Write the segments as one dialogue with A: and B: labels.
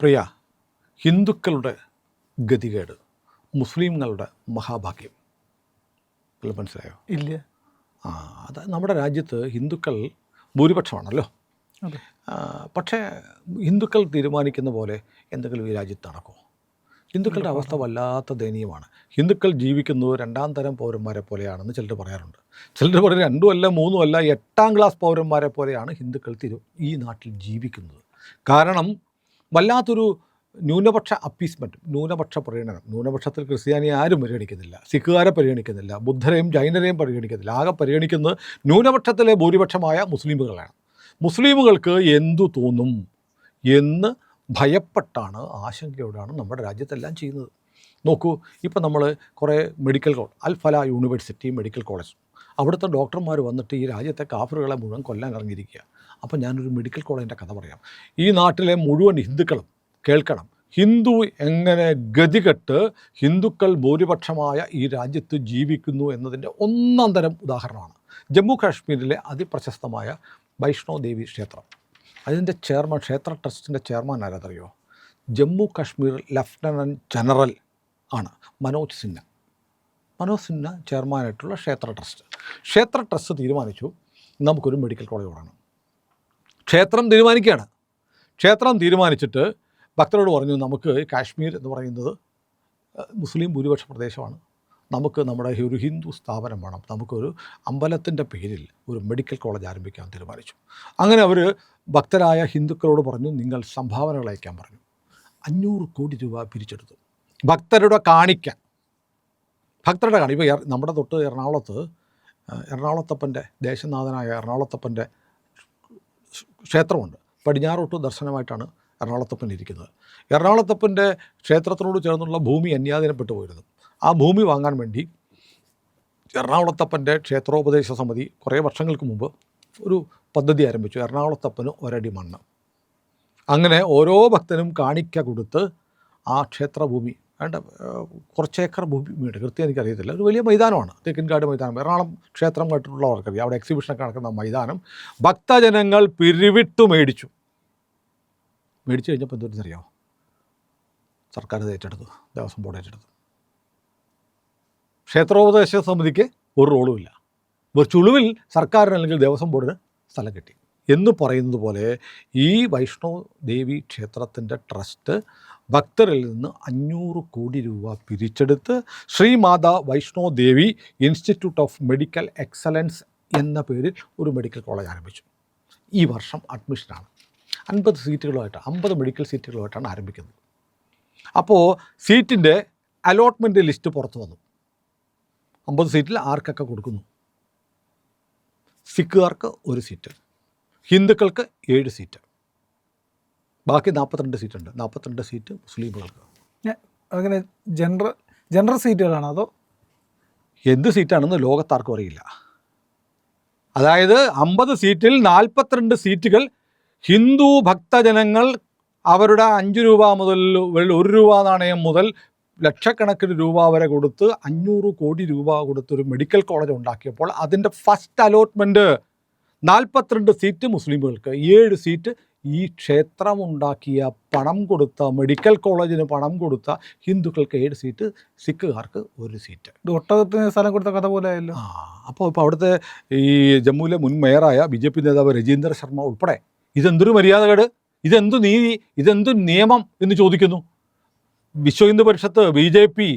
A: പ്രിയ ഹിന്ദുക്കളുടെ ഗതികേട് മുസ്ലിങ്ങളുടെ മഹാഭാഗ്യം. വല്ലതും മനസ്സിലായോ?
B: ഇല്ല.
A: ആ അത് നമ്മുടെ രാജ്യത്ത് ഹിന്ദുക്കൾ ഭൂരിപക്ഷമാണല്ലോ. പക്ഷേ ഹിന്ദുക്കൾ തീരുമാനിക്കുന്ന പോലെ എന്തെങ്കിലും ഈ രാജ്യത്ത് നടക്കുമോ ഹിന്ദുക്കളുടെ അവസ്ഥ വല്ലാത്ത ദയനീയമാണ്. ഹിന്ദുക്കൾ ജീവിക്കുന്നത് രണ്ടാം തരം പൗരന്മാരെ പോലെയാണെന്ന് ചിലർ പറയാറുണ്ട്. ചിലർ പറയും രണ്ടും അല്ല മൂന്നും അല്ല എട്ടാം ക്ലാസ് പൗരന്മാരെ പോലെയാണ് ഹിന്ദുക്കൾ തിരു ഈ നാട്ടിൽ ജീവിക്കുന്നത്. കാരണം വല്ലാത്തൊരു ന്യൂനപക്ഷ അപ്പീസ്മെന്റ് ന്യൂനപക്ഷ പരിഗണനം. ന്യൂനപക്ഷത്തിൽ ക്രിസ്ത്യാനിയെ ആരും പരിഗണിക്കുന്നില്ല. സിഖുകാരെ പരിഗണിക്കുന്നില്ല. ബുദ്ധരെയും ജൈനരെയും പരിഗണിക്കുന്നില്ല. ആകെ പരിഗണിക്കുന്നത് ന്യൂനപക്ഷത്തിലെ ഭൂരിപക്ഷമായ മുസ്ലിമുകളാണ്. മുസ്ലിമുകൾക്ക് എന്തു തോന്നും? എന്ന് ഭയപ്പെട്ടാണ് ആശങ്കയോടാണ് നമ്മുടെ രാജ്യത്തെല്ലാം ചെയ്യുന്നത്. നോക്കൂ ഇപ്പോൾ നമ്മൾ കുറേ medical college Alfalah university medical college അവിടുത്തെ ഡോക്ടർമാർ വന്നിട്ട് ഈ രാജ്യത്തെ കാഫറുകളെ മുഴുവൻ കൊല്ലാൻ ഇറങ്ങിയിരിക്കുക അപ്പം ഞാനൊരു മെഡിക്കൽ കോളേജിന്റെ കഥ പറയാം. ഈ നാട്ടിലെ മുഴുവൻ ഹിന്ദുക്കളും കേൾക്കണം. ഹിന്ദു എങ്ങനെ ഗതികെട്ട് ഹിന്ദുക്കൾ ഭൂരിപക്ഷമായ ഈ രാജ്യത്ത് ജീവിക്കുന്നു എന്നതിന്റെ ഒന്നാം തരം ഉദാഹരണമാണ്. ജമ്മു കാശ്മീരിലെ അതിപ്രശസ്തമായ വൈഷ്ണോദേവി ക്ഷേത്രം. അതിന്റെ ചെയർമാൻ ക്ഷേത്ര ട്രസ്റ്റിന്റെ ചെയർമാൻ ആരാതറിയോ ജമ്മു കാശ്മീർ ലഫ്റ്റനന്റ് ജനറൽ ആണ് മനോജ് സിൻഹ മനോജ് സിൻഹ ചെയർമാനായിട്ടുള്ള ക്ഷേത്ര ട്രസ്റ്റ് ക്ഷേത്ര ട്രസ്റ്റ് തീരുമാനിച്ചു. നമുക്കൊരു മെഡിക്കൽ കോളേജ് തുടങ്ങണം ക്ഷേത്രം തീരുമാനിക്കുകയാണ്. ക്ഷേത്രം തീരുമാനിച്ചിട്ട് ഭക്തരോട് പറഞ്ഞു നമുക്ക് കാശ്മീർ എന്ന് പറയുന്നത് മുസ്ലിം ഭൂരിപക്ഷ പ്രദേശമാണ്. നമുക്ക് നമ്മുടെ ഒരു ഹിന്ദു സ്ഥാപനം വേണം. നമുക്കൊരു അമ്പലത്തിന്റെ പേരിൽ ഒരു മെഡിക്കൽ കോളേജ് ആരംഭിക്കാൻ തീരുമാനിച്ചു. അങ്ങനെ അവർ ഭക്തരായ ഹിന്ദുക്കളോട് പറഞ്ഞു നിങ്ങൾ സംഭാവനകൾ അയക്കാൻ പറഞ്ഞു. അഞ്ഞൂറ് കോടി രൂപ പിരിച്ചെടുത്തു. ഭക്തരുടെ കാണിക്ക ഭക്തരുടെ കാണി ഇപ്പോൾ നമ്മുടെ തൊട്ട് എറണാകുളത്ത് എറണാകുളത്തപ്പന്റെ ദേശനാഥനായ എറണാകുളത്തപ്പന്റെ ക്ഷേത്രമുണ്ട്. പടിഞ്ഞാറോട്ട് ദർശനമായിട്ടാണ് എറണാകുളത്തപ്പൻ ഇരിക്കുന്നത്. എറണാകുളത്തപ്പന്റെ ക്ഷേത്രത്തിനോട് ചേർന്നുള്ള ഭൂമി അന്യാധീനപ്പെട്ടു പോയിരുന്നു. ആ ഭൂമി വാങ്ങാൻ വേണ്ടി എറണാകുളത്തപ്പന്റെ ക്ഷേത്രോപദേശ സമിതി കുറേ വർഷങ്ങൾക്ക് മുമ്പ് ഒരു പദ്ധതി ആരംഭിച്ചു. എറണാകുളത്തപ്പന് ഒരടി മണ്ണ്. അങ്ങനെ ഓരോ ഭക്തനും കാണിക്ക കൊടുത്ത് ആ ക്ഷേത്രഭൂമി വേണ്ട കുറച്ച് ഏക്കർ ഭൂമിയുണ്ട് കൃത്യം എനിക്കറിയത്തില്ല. ഒരു വലിയ മൈതാനമാണ്. തേക്കിൻകാട് മൈതാനം. എറണാകുളം ക്ഷേത്രം കേട്ടിട്ടുള്ളവർക്കറിയാം അവിടെ എക്സിബിഷനൊക്കെ നടക്കുന്ന മൈതാനം. ഭക്തജനങ്ങൾ പിരിവിട്ടു മേടിച്ചു. മേടിച്ചു കഴിഞ്ഞപ്പോൾ എന്തൊരിച്ചറിയാമോ സർക്കാർ ഇത് ഏറ്റെടുത്തു ദേവസ്വം ബോർഡ് ഏറ്റെടുത്തു ക്ഷേത്രോപദേശ സമിതിക്ക് ഒരു റോളുമില്ല ചുളുവിൽ സർക്കാരിന് അല്ലെങ്കിൽ ദേവസ്വം ബോർഡിന് സ്ഥലം കിട്ടി. എന്ന് പറയുന്നത് പോലെ ഈ വൈഷ്ണോ ദേവി ക്ഷേത്രത്തിന്റെ ട്രസ്റ്റ് ഭക്തരിൽ നിന്ന് അഞ്ഞൂറ് കോടി രൂപ പിരിച്ചെടുത്ത് Shri Mata Vaishno Devi institute of medical excellence എന്ന പേരിൽ ഒരു മെഡിക്കൽ കോളേജ് ആരംഭിച്ചു. ഈ വർഷം അഡ്മിഷനാണ് അൻപത് സീറ്റുകളുമായിട്ട് അമ്പത് മെഡിക്കൽ സീറ്റുകളുമായിട്ടാണ് ആരംഭിക്കുന്നത്. അപ്പോൾ സീറ്റിന്റെ അലോട്ട്മെന്റ് ലിസ്റ്റ് പുറത്തു വന്നു. അമ്പത് സീറ്റിൽ ആർക്കൊക്കെ കൊടുക്കുന്നു? സിഖുകാർക്ക് ഒരു സീറ്റ് ഹിന്ദുക്കൾക്ക് ഏഴ് സീറ്റ്. ബാക്കി നാൽപ്പത്തിരണ്ട് സീറ്റുണ്ട്. നാൽപ്പത്തിരണ്ട് സീറ്റ് മുസ്ലിമുകൾക്ക്.
B: അങ്ങനെ ജനറൽ ജനറൽ സീറ്റുകളാണ് അതോ?
A: എന്ത് സീറ്റാണെന്ന് ലോകത്താർക്കും അറിയില്ല. അതായത് അമ്പത് സീറ്റിൽ നാൽപ്പത്തിരണ്ട് സീറ്റുകൾ ഹിന്ദു ഭക്തജനങ്ങൾ അവരുടെ അഞ്ച് രൂപ മുതൽ ഒരു രൂപ നാണയം മുതൽ ലക്ഷക്കണക്കിന് രൂപ വരെ കൊടുത്ത് അഞ്ഞൂറ് കോടി രൂപ കൊടുത്തൊരു മെഡിക്കൽ കോളേജ് ഉണ്ടാക്കിയപ്പോൾ അതിന്റെ ഫസ്റ്റ് അലോട്ട്മെന്റ് നാൽപ്പത്തിരണ്ട് സീറ്റ് മുസ്ലിമുകൾക്ക് ഏഴ് സീറ്റ് ഈ ക്ഷേത്രമുണ്ടാക്കിയ പണം കൊടുത്ത മെഡിക്കൽ കോളേജിന് പണം കൊടുത്ത ഹിന്ദുക്കൾക്ക് ഏഴ് സീറ്റ് സിഖുകാർക്ക് ഒരു സീറ്റ്.
B: ഒട്ടകത്തിന് സ്ഥലം കൊടുത്ത കഥ പോലെ ആയല്ലോ.
A: ആ അപ്പോൾ ഇപ്പോൾ അവിടുത്തെ ഈ ജമ്മുവിലെ മുൻ മേയറായ ബി ജെ പി നേതാവ് രജീന്ദ്ര ശർമ്മ ഉൾപ്പെടെ ഇതെന്തൊരു മര്യാദകേട്? ഇതെന്തു നീതി ഇതെന്തു നിയമം എന്ന് ചോദിക്കുന്നു? Vishwa Hindu Parishad B J P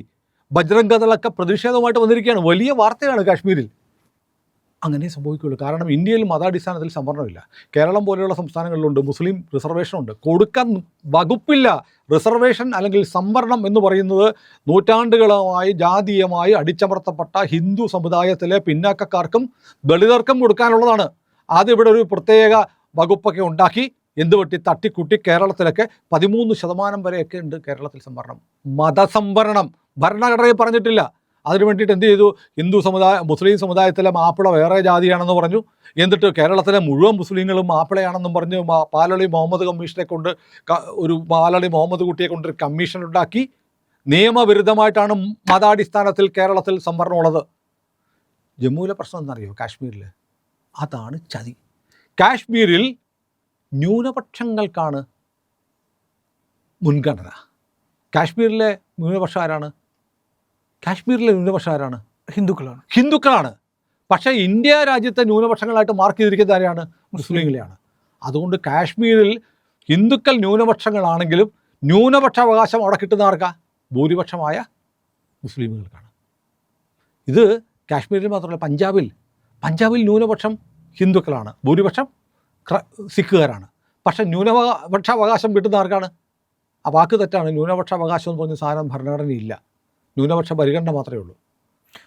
A: ബജ്രംഗതളൊക്കെ പ്രതിഷേധവുമായിട്ട് വന്നിരിക്കുകയാണ്. വലിയ വാർത്തയാണ് കാശ്മീരിൽ. അങ്ങനെ സംഭവിക്കുകയുള്ളൂ. കാരണം ഇന്ത്യയിൽ മതാടിസ്ഥാനത്തിൽ സംവരണമില്ല. കേരളം പോലെയുള്ള സംസ്ഥാനങ്ങളിലുണ്ട് മുസ്ലിം റിസർവേഷൻ ഉണ്ട് കൊടുക്കാൻ വകുപ്പില്ല. റിസർവേഷൻ അല്ലെങ്കിൽ സംവരണം എന്ന് പറയുന്നത് നൂറ്റാണ്ടുകളായി ജാതീയമായി അടിച്ചമർത്തപ്പെട്ട ഹിന്ദു സമുദായത്തിലെ പിന്നാക്കക്കാർക്കും ദളിതർക്കും കൊടുക്കാനുള്ളതാണ്. അതിവിടെ ഒരു പ്രത്യേക വകുപ്പൊക്കെ ഉണ്ടാക്കി എന്ത് വെട്ടി തട്ടിക്കൂട്ടി കേരളത്തിലൊക്കെ പതിമൂന്ന് ശതമാനം വരെയൊക്കെ ഉണ്ട് കേരളത്തിൽ സംവരണം. മതസംവരണം. ഭരണഘടനയിൽ പറഞ്ഞിട്ടില്ല. അതിനു വേണ്ടിയിട്ട് എന്ത് ചെയ്തു? ഹിന്ദു സമുദായ മുസ്ലിം സമുദായത്തിലെ മാപ്പിള വേറെ ജാതിയാണെന്ന് പറഞ്ഞു. എന്നിട്ട് കേരളത്തിലെ മുഴുവൻ മുസ്ലിങ്ങളും മാപ്പിളയാണെന്നും പറഞ്ഞ് പാലളി മുഹമ്മദ് കമ്മീഷനെ കൊണ്ട് ഒരു പാലളി മുഹമ്മദ് കുട്ടിയെ കൊണ്ട് ഒരു കമ്മീഷൻ ഉണ്ടാക്കി. നിയമവിരുദ്ധമായിട്ടാണ് മതാടിസ്ഥാനത്തിൽ കേരളത്തിൽ സംവരണമുള്ളത് ജമ്മുവിലെ പ്രശ്നം എന്നറിയോ കാശ്മീരിൽ അതാണ് ചതി. കാശ്മീരിൽ ന്യൂനപക്ഷങ്ങൾക്കാണ് മുൻഗണന. കാശ്മീരിലെ ന്യൂനപക്ഷം ആരാണ്? കാശ്മീരിലെ ന്യൂനപക്ഷം ആരാണ്
B: ഹിന്ദുക്കളാണ്.
A: ഹിന്ദുക്കളാണ്. പക്ഷേ ഇന്ത്യ രാജ്യത്തെ ന്യൂനപക്ഷങ്ങളായിട്ട് മാർക്ക് ചെയ്തിരിക്കുന്നത് ആരെയാണ്? മുസ്ലിങ്ങളെയാണ്. അതുകൊണ്ട് കാശ്മീരിൽ ഹിന്ദുക്കൾ ന്യൂനപക്ഷങ്ങളാണെങ്കിലും ന്യൂനപക്ഷ അവകാശം അവിടെ കിട്ടുന്ന ആർക്കാ? ഭൂരിപക്ഷമായ മുസ്ലിമുകൾക്കാണ്. ഇത് കാശ്മീരിൽ മാത്രമല്ല പഞ്ചാബിൽ. പഞ്ചാബിൽ ന്യൂനപക്ഷം ഹിന്ദുക്കളാണ്. ഭൂരിപക്ഷം ക്ര- സിഖുകാരാണ്. പക്ഷേ ന്യൂനപക്ഷ അവകാശം കിട്ടുന്ന ആർക്കാണ്? ആ വാക്ക് തെറ്റാണ്. ന്യൂനപക്ഷ അവകാശം എന്ന് പറഞ്ഞ സാധനം ഭരണഘടനയില്ല. ന്യൂനപക്ഷ പരിഗണന മാത്രമേ ഉള്ളൂ.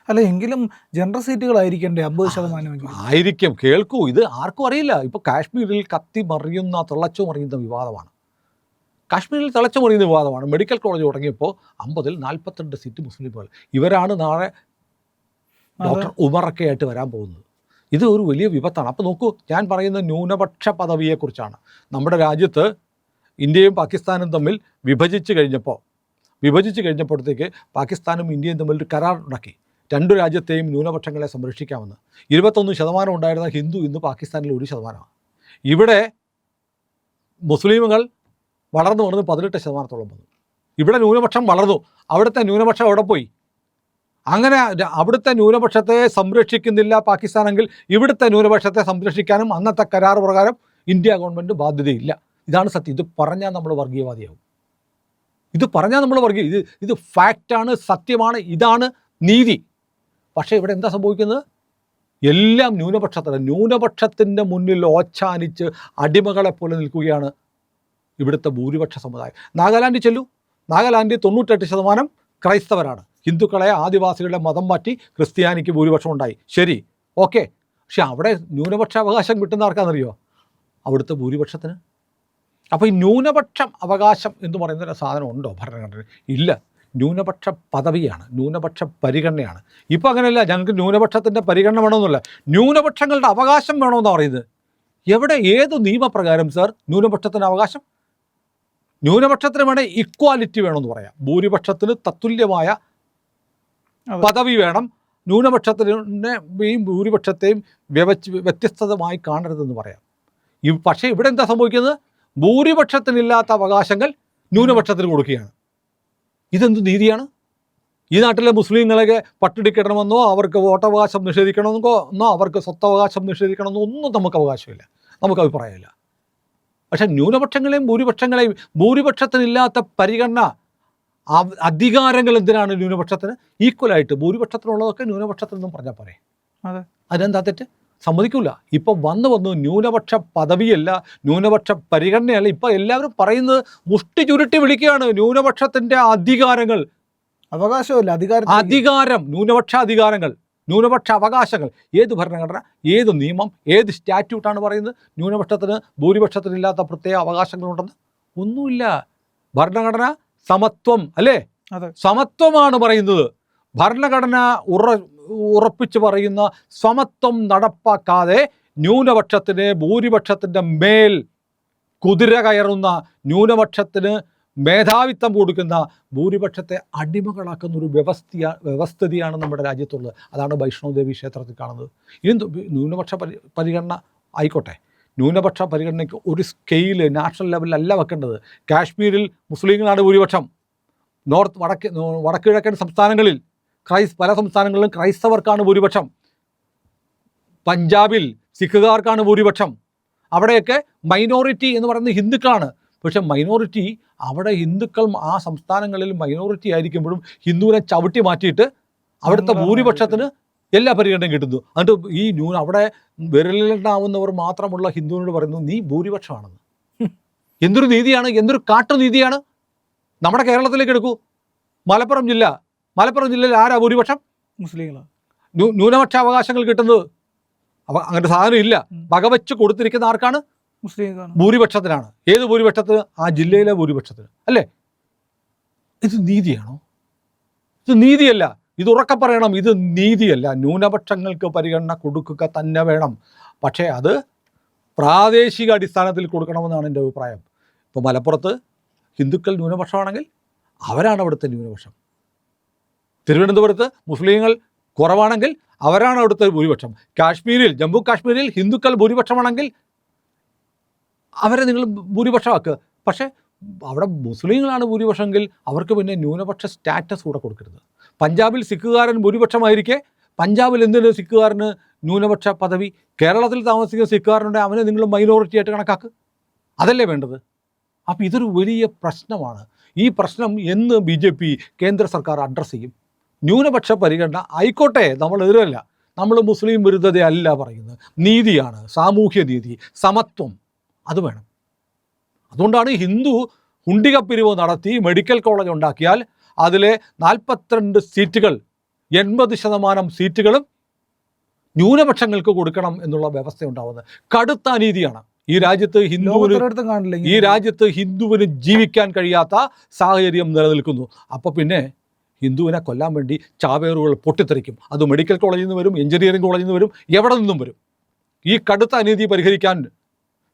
B: അല്ല എങ്കിലും ജനറൽ സീറ്റുകളായിരിക്കണ്ടേ? അമ്പത് ശതമാനം
A: ആയിരിക്കും. കേൾക്കൂ ഇത് ആർക്കും അറിയില്ല. ഇപ്പോൾ കാശ്മീരിൽ കത്തി മറിയുന്ന തിളച്ചു മറിയുന്ന വിവാദമാണ്. കാശ്മീരിൽ തിളച്ചു മറിയുന്ന വിവാദമാണ്. മെഡിക്കൽ കോളേജ് തുടങ്ങിയപ്പോൾ അമ്പതിൽ നാൽപ്പത്തിരണ്ട് സീറ്റ് മുസ്ലിമുകൾ ഇവരാണ് നാളെ ഡോക്ടർ ഉമറൊക്കെ ആയിട്ട് വരാൻ പോകുന്നത്. ഇത് ഒരു വലിയ വിപത്താണ്. അപ്പോൾ നോക്കൂ ഞാൻ പറയുന്ന ന്യൂനപക്ഷ പദവിയെക്കുറിച്ചാണ്. നമ്മുടെ രാജ്യത്ത് ഇന്ത്യയും പാകിസ്ഥാനും തമ്മിൽ വിഭജിച്ച് കഴിഞ്ഞപ്പോൾ വിഭജിച്ച് കഴിഞ്ഞപ്പോഴത്തേക്ക് പാകിസ്ഥാനും ഇന്ത്യയും തമ്മിൽ ഒരു കരാർ ഉണ്ടാക്കി. രണ്ടു രാജ്യത്തെയും ന്യൂനപക്ഷങ്ങളെ സംരക്ഷിക്കാമെന്ന്. ഇരുപത്തൊന്ന് ശതമാനം ഉണ്ടായിരുന്ന ഹിന്ദു ഇന്ന് പാകിസ്ഥാനിൽ ഒരു ശതമാനമാണ്. ഇവിടെ മുസ്ലിമുകൾ വളർന്നു വളർന്ന് പതിനെട്ട് ശതമാനത്തോളം വന്നു. ഇവിടെ ന്യൂനപക്ഷം വളർന്നു. അവിടുത്തെ ന്യൂനപക്ഷം അവിടെ പോയി? അങ്ങനെ അവിടുത്തെ ന്യൂനപക്ഷത്തെ സംരക്ഷിക്കുന്നില്ല പാകിസ്ഥാനെങ്കിൽ ഇവിടുത്തെ ന്യൂനപക്ഷത്തെ സംരക്ഷിക്കാനും അന്നത്തെ കരാർ പ്രകാരം ഇന്ത്യ ഗവൺമെന്റ് ബാധ്യതയില്ല. ഇതാണ് സത്യം. ഇത് പറഞ്ഞാൽ നമ്മൾ വർഗീയവാദിയാവും. ഇത് പറഞ്ഞാൽ നമ്മൾ വർഗീയ ഇത് ഇത് ഫാക്റ്റാണ് സത്യമാണ് ഇതാണ് നീതി. പക്ഷേ ഇവിടെ എന്താ സംഭവിക്കുന്നത്? എല്ലാം ന്യൂനപക്ഷത്തിന് ന്യൂനപക്ഷത്തിന്റെ മുന്നിൽ ഓച്ചാനിച്ച് അടിമകളെ പോലെ നിൽക്കുകയാണ് ഇവിടുത്തെ ഭൂരിപക്ഷ സമുദായം. നാഗാലാൻഡിൽ ചെല്ലൂ. നാഗാലാൻഡിൽ തൊണ്ണൂറ്റെട്ട് ശതമാനം ക്രൈസ്തവരാണ്. ഹിന്ദുക്കളെ ആദിവാസികളുടെ മതം മാറ്റി ക്രിസ്ത്യാനിക്ക് ഭൂരിപക്ഷം ഉണ്ടായി. ശരി ഓക്കെ. പക്ഷെ അവിടെ ന്യൂനപക്ഷ അവകാശം കിട്ടുന്ന ആർക്കാണെന്നറിയോ? അവിടുത്തെ ഭൂരിപക്ഷത്തിന്. അപ്പോൾ ഈ ന്യൂനപക്ഷം അവകാശം എന്ന് പറയുന്ന ഒരു സാധനം ഉണ്ടോ ഭരണഘടന? ഇല്ല. ന്യൂനപക്ഷ പദവിയാണ് ന്യൂനപക്ഷ പരിഗണനയാണ്. ഇപ്പോൾ അങ്ങനെയല്ല ഞങ്ങൾക്ക് ന്യൂനപക്ഷത്തിന്റെ പരിഗണന വേണമെന്നില്ല ന്യൂനപക്ഷങ്ങളുടെ അവകാശം വേണമെന്നാണ് പറയുന്നത്. എവിടെ ഏത് നിയമപ്രകാരം സാർ ന്യൂനപക്ഷത്തിന് അവകാശം? ന്യൂനപക്ഷത്തിന് വേണേൽ ഇക്വാലിറ്റി വേണമെന്ന് പറയാം. ഭൂരിപക്ഷത്തിന് തത്തുല്യമായ പദവി വേണം. ന്യൂനപക്ഷത്തിനെയും ഭൂരിപക്ഷത്തെയും വ്യവച്ച് വ്യത്യസ്തമായി കാണരുതെന്ന് പറയാം. ഈ പക്ഷേ ഇവിടെ എന്താ സംഭവിക്കുന്നത്? ഭൂരിപക്ഷത്തിനില്ലാത്ത അവകാശങ്ങൾ ന്യൂനപക്ഷത്തിന് കൊടുക്കുകയാണ്. ഇതെന്ത് നീതിയാണ്? ഈ നാട്ടിലെ മുസ്ലിങ്ങളെ പട്ടിടിക്കണമെന്നോ അവർക്ക് വോട്ടവകാശം നിഷേധിക്കണമെന്നോ എന്നോ അവർക്ക് സ്വത്തവകാശം നിഷേധിക്കണമെന്നോ ഒന്നും നമുക്ക് അവകാശമില്ല. നമുക്ക് അഭിപ്രായമില്ല. പക്ഷേ ന്യൂനപക്ഷങ്ങളെയും ഭൂരിപക്ഷങ്ങളെയും ഭൂരിപക്ഷത്തിനില്ലാത്ത പരിഗണന അധികാരങ്ങൾ എന്തിനാണ് ന്യൂനപക്ഷത്തിന്? ഈക്വലായിട്ട് ഭൂരിപക്ഷത്തിനുള്ളതൊക്കെ ന്യൂനപക്ഷത്തിൽ നിന്നും പറഞ്ഞാൽ പോരെ.
B: അതെ.
A: അതിനെന്താ തെറ്റ്? സമ്മതിക്കില്ല ഇപ്പം വന്നു വന്നു ന്യൂനപക്ഷ പദവിയല്ല ന്യൂനപക്ഷ പരിഗണനയല്ല ഇപ്പം എല്ലാവരും പറയുന്നത് മുഷ്ടി ചുരുട്ടി വിളിക്കുകയാണ് ന്യൂനപക്ഷത്തിന്റെ അധികാരങ്ങൾ.
B: അവകാശമല്ല അധികാരം
A: അധികാരം ന്യൂനപക്ഷ അധികാരങ്ങൾ ന്യൂനപക്ഷ അവകാശങ്ങൾ. ഏത് ഭരണഘടന ഏത് നിയമം ഏത് സ്റ്റാറ്റ്യൂട്ടാണ് പറയുന്നത്? ന്യൂനപക്ഷത്തിന് ഭൂരിപക്ഷത്തിനില്ലാത്ത പ്രത്യേക അവകാശങ്ങളുണ്ടെന്ന് ഒന്നുമില്ല. ഭരണഘടന സമത്വം അല്ലേ? സമത്വമാണ് പറയുന്നത്. ഭരണഘടന ഉറ ഉറപ്പിച്ച് പറയുന്ന സമത്വം നടപ്പാക്കാതെ ന്യൂനപക്ഷത്തിന് ഭൂരിപക്ഷത്തിന്റെ മേൽ കുതിര കയറുന്ന ന്യൂനപക്ഷത്തിന് മേധാവിത്വം കൊടുക്കുന്ന ഭൂരിപക്ഷത്തെ അടിമകളാക്കുന്ന ഒരു വ്യവസ്ഥ വ്യവസ്ഥിതിയാണ് നമ്മുടെ രാജ്യത്തുള്ളത്. അതാണ് വൈഷ്ണോദേവി ക്ഷേത്രത്തിൽ കാണുന്നത്. ഇനി ന്യൂനപക്ഷ പരി പരിഗണന ആയിക്കോട്ടെ. ന്യൂനപക്ഷ പരിഗണനയ്ക്ക് ഒരു സ്കെയിൽ നാഷണൽ ലെവലിലല്ല വെക്കേണ്ടത്. കാശ്മീരിൽ മുസ്ലിങ്ങളാണ് ഭൂരിപക്ഷം. നോർത്ത് വടക്ക് വടക്കു കിഴക്കൻ സംസ്ഥാനങ്ങളിൽ ക്രൈസ് പല സംസ്ഥാനങ്ങളിലും ക്രൈസ്തവർക്കാണ് ഭൂരിപക്ഷം. പഞ്ചാബിൽ സിഖുകാർക്കാണ് ഭൂരിപക്ഷം. അവിടെയൊക്കെ മൈനോറിറ്റി എന്ന് പറയുന്നത് ഹിന്ദുക്കളാണ്. പക്ഷെ മൈനോറിറ്റി അവിടെ ഹിന്ദുക്കൾ ആ സംസ്ഥാനങ്ങളിൽ മൈനോറിറ്റി ആയിരിക്കുമ്പോഴും ഹിന്ദുവിനെ ചവിട്ടി മാറ്റിയിട്ട് അവിടുത്തെ ഭൂരിപക്ഷത്തിന് എല്ലാ പരിഗണനയും കിട്ടുന്നു. എന്നിട്ട് ഈ ന്യൂന അവിടെ വിരലിലുണ്ടാവുന്നവർ മാത്രമുള്ള ഹിന്ദുവിനോട് പറയുന്നു നീ ഭൂരിപക്ഷമാണെന്ന്. എന്തൊരു നീതിയാണ് എന്തൊരു കാട്ടുനീതിയാണ്. നമ്മുടെ കേരളത്തിലേക്ക് എടുക്കൂ. മലപ്പുറം ജില്ല മലപ്പുറം ജില്ലയിൽ ആരാ ഭൂരിപക്ഷം?
B: മുസ്ലിങ്ങളാണ്
A: ന്യൂ- ന്യൂനപക്ഷ അവകാശങ്ങൾ കിട്ടുന്നത് അവ അങ്ങനത്തെ സാധനം ഇല്ല. വകവെച്ച് കൊടുത്തിരിക്കുന്ന ആർക്കാണ്?
B: മുസ്ലിം
A: ഭൂരിപക്ഷത്തിനാണ്. ഏത് ഭൂരിപക്ഷത്തിന്? ആ ജില്ലയിലെ ഭൂരിപക്ഷത്തിന്. അല്ലേ? ഇത് നീതിയാണോ? ഇത് നീതിയല്ല. ഇത് ഉറക്കെ പറയണം. ഇത് നീതിയല്ല. ന്യൂനപക്ഷങ്ങൾക്ക് പരിഗണന കൊടുക്കുക തന്നെ വേണം. പക്ഷേ അത് പ്രാദേശിക അടിസ്ഥാനത്തിൽ കൊടുക്കണമെന്നാണ് എന്റെ അഭിപ്രായം. ഇപ്പോൾ മലപ്പുറത്ത് ഹിന്ദുക്കൾ ന്യൂനപക്ഷമാണെങ്കിൽ അവരാണ് അവിടുത്തെ ന്യൂനപക്ഷം. തിരുവനന്തപുരത്ത് മുസ്ലിങ്ങൾ കുറവാണെങ്കിൽ അവരാണ് അവിടുത്തെ ഭൂരിപക്ഷം. കാശ്മീരിൽ ജമ്മു കാശ്മീരിൽ ഹിന്ദുക്കൾ ഭൂരിപക്ഷമാണെങ്കിൽ അവരെ നിങ്ങൾ ഭൂരിപക്ഷമാക്കുക. പക്ഷേ അവിടെ മുസ്ലിങ്ങളാണ് ഭൂരിപക്ഷമെങ്കിൽ അവർക്ക് പിന്നെ ന്യൂനപക്ഷ സ്റ്റാറ്റസ് കൂടെ കൊടുക്കരുത്. പഞ്ചാബിൽ സിഖുകാരൻ ഭൂരിപക്ഷമായിരിക്കെ പഞ്ചാബിൽ എന്തിന് സിഖുകാരന് ന്യൂനപക്ഷ പദവി? കേരളത്തിൽ താമസിക്കുന്ന സിഖുകാരനുണ്ട് അവനെ നിങ്ങൾ മൈനോറിറ്റി ആയിട്ട് കണക്കാക്കുക അതല്ലേ വേണ്ടത്? അപ്പോൾ ഇതൊരു വലിയ പ്രശ്നമാണ്. ഈ പ്രശ്നം എന്ന് ബി കേന്ദ്ര സർക്കാർ അഡ്രസ്സ് ചെയ്യും. ന്യൂനപക്ഷ പരിഗണന ആയിക്കോട്ടെ നമ്മൾ എതിരല്ല. നമ്മൾ മുസ്ലിം വിരുദ്ധതയല്ല പറയുന്നത്. നീതിയാണ് സാമൂഹ്യ നീതി സമത്വം അത് വേണം. അതുകൊണ്ടാണ് ഹിന്ദു ഹുണ്ടികപ്പിരിവ് നടത്തി മെഡിക്കൽ കോളേജ് ഉണ്ടാക്കിയാൽ അതിലെ നാൽപ്പത്തിരണ്ട് സീറ്റുകൾ എൺപത് ശതമാനം സീറ്റുകളും ന്യൂനപക്ഷങ്ങൾക്ക് കൊടുക്കണം എന്നുള്ള വ്യവസ്ഥ ഉണ്ടാവുന്നത് കടുത്ത അനീതിയാണ്. ഈ രാജ്യത്ത് ഹിന്ദുവിന്
B: കാണില്ല
A: ഈ. രാജ്യത്ത് ഹിന്ദുവിന് ജീവിക്കാൻ കഴിയാത്ത സാഹചര്യം നിലനിൽക്കുന്നു. അപ്പോൾ പിന്നെ ഹിന്ദുവിനെ കൊല്ലാൻ വേണ്ടി ചാവേറുകൾ പൊട്ടിത്തെറിക്കും. അത് മെഡിക്കൽ കോളേജിൽ നിന്ന് വരും എഞ്ചിനീയറിംഗ് കോളേജിൽ നിന്ന് വരും എവിടെ നിന്നും വരും? ഈ കടുത്ത അനീതി പരിഹരിക്കാൻ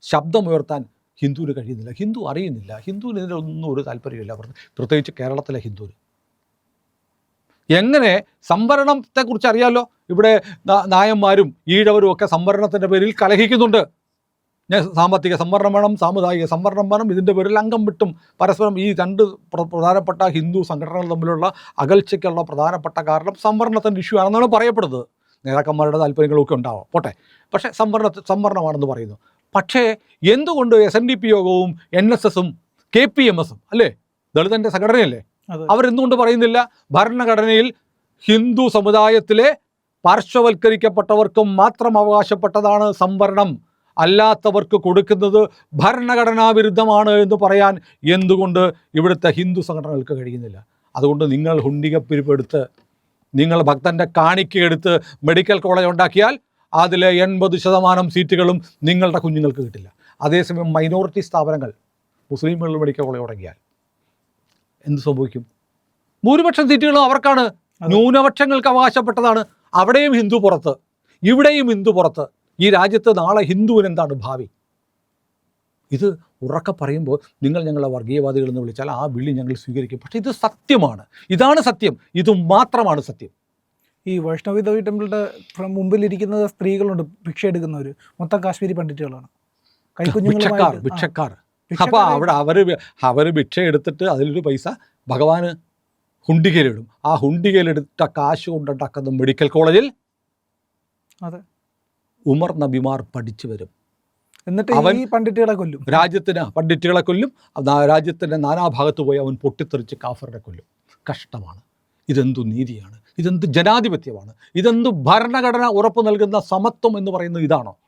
A: ശബ്ദമുയർത്താൻ ഹിന്ദുവിന് കഴിയുന്നില്ല. ഹിന്ദു അറിയുന്നില്ല. ഹിന്ദുവിന് ഇതിലൊന്നും ഒരു താല്പര്യമില്ല പ്രത്യേകിച്ച് കേരളത്തിലെ ഹിന്ദുവിന്. എങ്ങനെ സംവരണത്തെക്കുറിച്ച് അറിയാമല്ലോ ഇവിടെ നായന്മാരും ഈഴവരും ഒക്കെ സംവരണത്തിന്റെ പേരിൽ കലഹിക്കുന്നുണ്ട്. ഞാൻ സാമ്പത്തിക സംവരണം വേണം സാമുദായിക സംവരണം വേണം ഇതിന്റെ പേരിൽ അംഗം വിട്ടും പരസ്പരം ഈ രണ്ട് പ്ര- പ്രധാനപ്പെട്ട ഹിന്ദു സംഘടനകൾ തമ്മിലുള്ള അകൽച്ചയ്ക്കുള്ള പ്രധാനപ്പെട്ട കാരണം സംവരണത്തിന്റെ ഇഷ്യൂ ആണെന്നാണ് പറയപ്പെടുന്നത്. നേതാക്കന്മാരുടെ താല്പര്യങ്ങളൊക്കെ ഉണ്ടാവാം. പോട്ടെ. പക്ഷേ സംവരണ സംവരണമാണെന്ന് പറയുന്നു. പക്ഷേ എന്തുകൊണ്ട് എസ് എൻ ഡി പി യോഗവും എൻ എസ് എസും കെ പി എം എസും അല്ലേ? ദളിതന്റെ സംഘടനയല്ലേ. അവരെന്തുകൊണ്ട് പറയുന്നില്ല? ഭരണഘടനയിൽ ഹിന്ദു സമുദായത്തിലെ പാർശ്വവൽക്കരിക്കപ്പെട്ടവർക്കും മാത്രം അവകാശപ്പെട്ടതാണ് സംവരണം. അല്ലാത്തവർക്ക് കൊടുക്കുന്നത് ഭരണഘടനാ വിരുദ്ധമാണ് എന്ന് പറയാൻ എന്തുകൊണ്ട് ഇവിടുത്തെ ഹിന്ദു സംഘടനകൾക്ക് കഴിയുന്നില്ല? അതുകൊണ്ട് നിങ്ങൾ ഹുണ്ടികപ്പിരിപ്പെടുത്ത് നിങ്ങൾ ഭക്തന്റെ കാണിക്കയെടുത്ത് മെഡിക്കൽ കോളേജ് ഉണ്ടാക്കിയാൽ അതിലെ എൺപത് ശതമാനം സീറ്റുകളും നിങ്ങളുടെ കുഞ്ഞുങ്ങൾക്ക് കിട്ടില്ല. അതേസമയം മൈനോറിറ്റി സ്ഥാപനങ്ങൾ മുസ്ലിമുകൾ മെഡിക്കൽ കോളേജ് തുടങ്ങിയാൽ എന്ത് സംഭവിക്കും? ഭൂരിപക്ഷം സീറ്റുകളും അവർക്കാണ്. ന്യൂനപക്ഷങ്ങൾക്ക് അവകാശപ്പെട്ടതാണ്. അവിടെയും ഹിന്ദു പുറത്ത്. ഇവിടെയും ഹിന്ദു പുറത്ത്. ഈ രാജ്യത്ത് നാളെ ഹിന്ദുവിന് എന്താണ് ഭാവി? ഇത് ഉറക്കെ പറയുമ്പോൾ നിങ്ങൾ ഞങ്ങളെ വർഗീയവാദികൾ എന്ന് വിളിച്ചാൽ ആ വിളി ഞങ്ങൾ സ്വീകരിക്കും. പക്ഷേ ഇത് സത്യമാണ്. ഇതാണ് സത്യം. ഇത് മാത്രമാണ് സത്യം.
B: ഈ വൈഷ്ണവി ദേവി മുമ്പിലിരിക്കുന്നത് ഫ്ര- മുമ്പിലിരിക്കുന്ന സ്ത്രീകളുണ്ട് ഭിക്ഷ എടുക്കുന്നവർ മൊത്തം കാശ്മീരി പണ്ഡിറ്റുകളാണ്.
A: ഭിക്ഷക്കാർ ഭിക്ഷക്കാർ. അപ്പോൾ അവിടെ അവർ അവർ ഭിക്ഷ എടുത്തിട്ട് അതിലൊരു പൈസ ഭഗവാന് ഹുണ്ടികയിലിടും ആ ഹുണ്ടികയിലെടുത്ത കാശ് കൊണ്ടുണ്ടാക്കുന്ന മെഡിക്കൽ കോളേജിൽ
B: അതെ.
A: ഉമർ നബിമാർ പഠിച്ചു വരും.
B: എന്നിട്ട്
A: അവൻ-
B: ഈ പണ്ഡിറ്റുകളെ കൊല്ലും.
A: രാജ്യത്തിന് പണ്ഡിറ്റുകളെ കൊല്ലും. രാജ്യത്തിന്റെ നാനാഭാഗത്ത് പോയി അവൻ പൊട്ടിത്തെറിച്ച് കാഫറിനെ കൊല്ലും. കഷ്ടമാണ്. ഇതെന്തു നീതിയാണ്? ഇതെന്ത് ജനാധിപത്യമാണ്? ഇതെന്ത് ഭരണഘടന ഉറപ്പ് നൽകുന്ന സമത്വം എന്ന് പറയുന്നത് ഇതാണോ?